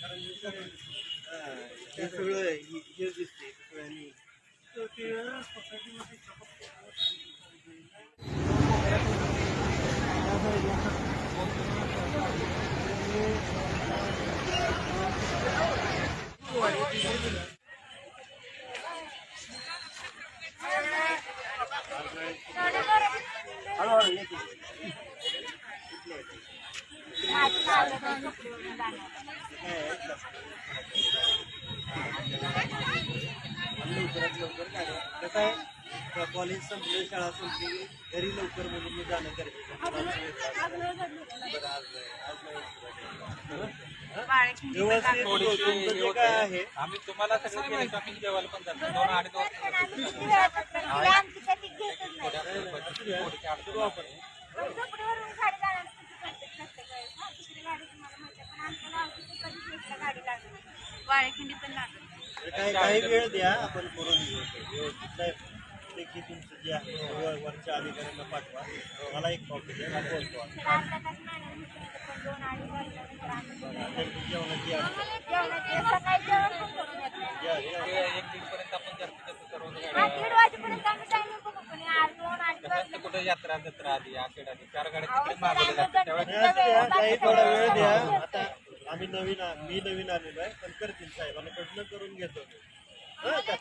कारण हे सगळं हा, हे सगळं हे हे दिसते सगळ्यांनी हळूहळू येते लवकरात लवकर काढा कसं आहे कॉलेज संपलं शाळा संपली घरी लवकर म्हणजे मी जाणं गरजेचं व्यवस्थित तुमचं जे काय आहे आम्ही तुम्हाला सगळं शॉपिंग जेवायला पण जातो दोन आठ दोन आपण वाळेखंडी पण लागत काही काही वेळ द्या आपण करून घेऊ. की तुमचं जे आहे वर- वरच्या अधिकाऱ्यांना पाठवा. मला एक कॉपी द्या मी बोलतो. जेवणाची हा, कुठे यात्रा जत्रा आली आषाढ आली चार गाड्या तिकडे मागवल्या जातात त्यावेळेस. काही थोडा वेळ द्या. आता आम्ही नवीन आ- मी नवीन आलेलो आहे पण करतील साहेबांना प्रश्न करून घेतो हं का?